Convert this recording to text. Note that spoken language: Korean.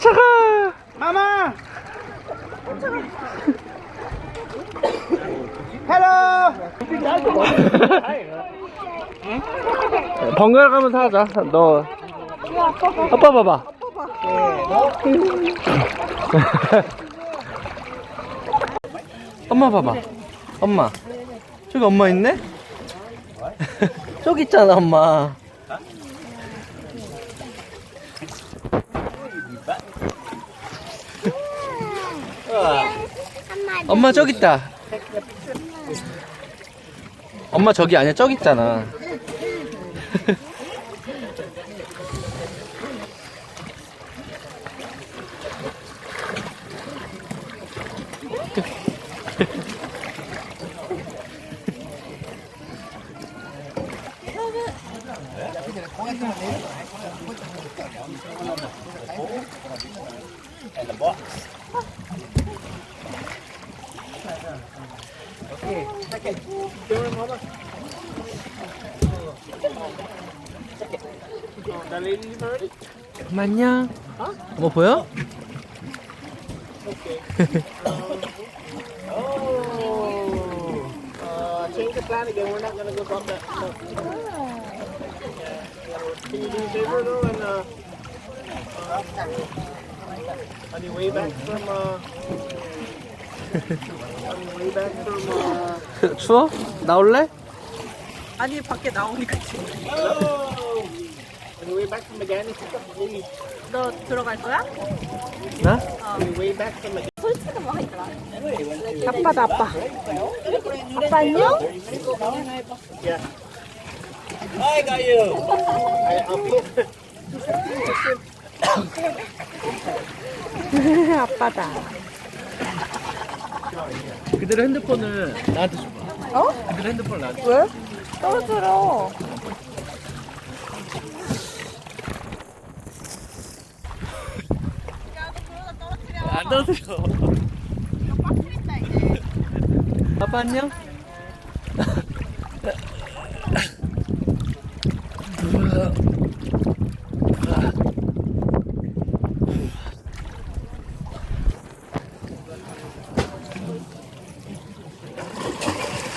차가. 마마. 헬로. 번갈아 가면서 하자. 너. 아빠 봐봐. 엄마 봐봐. 엄마. 저기 엄마 있네? 저기 있잖아, 엄마. 엄마 저기 있다. 엄마 저기 아니야, 저기 있잖아. 엄마 안녕. 뭐 보여? Uh, change the plan again. We're not gonna go up that. No. Can you do me a favor though and uh, uh, on your way back from uh, uh, 추워? 나올래? 아니 밖에 나오니까 지금 way back from pick up. 너 들어갈 거야? 나? Way back from Magani. 아빠다 아빠 아빠 안녕? Yeah. I got you. I, I'll put. 아빠다 그대로 핸드폰을 나한테 줘봐. 어? 그대로 핸드폰을 나한테. 왜? 떨어뜨려 안 떨어뜨려. 아빠 안녕?